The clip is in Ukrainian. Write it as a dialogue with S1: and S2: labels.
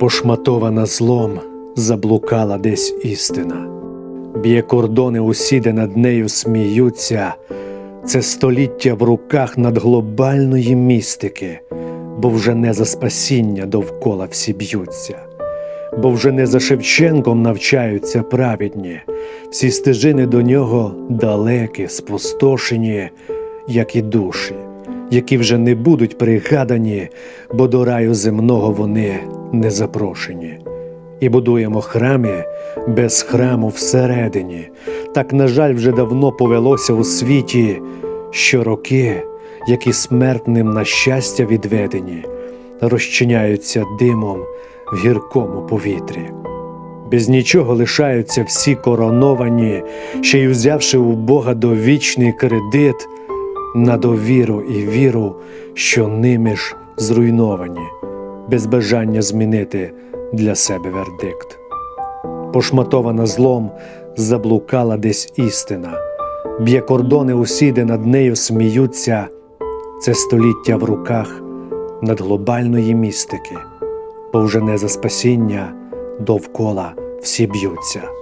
S1: Пошматована злом, заблукала десь істина. Б'є кордони усі, де над нею сміються. Це століття в руках надглобальної містики, бо вже не за спасіння довкола всі б'ються, бо вже не за Шевченком навчаються праведні, всі стежини до нього далекі, спустошені, як і душі, які вже не будуть пригадані, бо до раю земного вони не запрошені. І будуємо храмі без храму всередині. Так, на жаль, вже давно повелося у світі, що роки, які смертним на щастя відведені, розчиняються димом в гіркому повітрі. Без нічого лишаються всі короновані, ще й узявши у Бога довічний кредит на довіру і віру, що ними ж зруйновані, без бажання змінити для себе вердикт. Пошматована злом, заблукала десь істина, б'є кордони усі, де над нею сміються, це століття в руках надглобальної містики, бо вже не за спасіння довкола всі б'ються.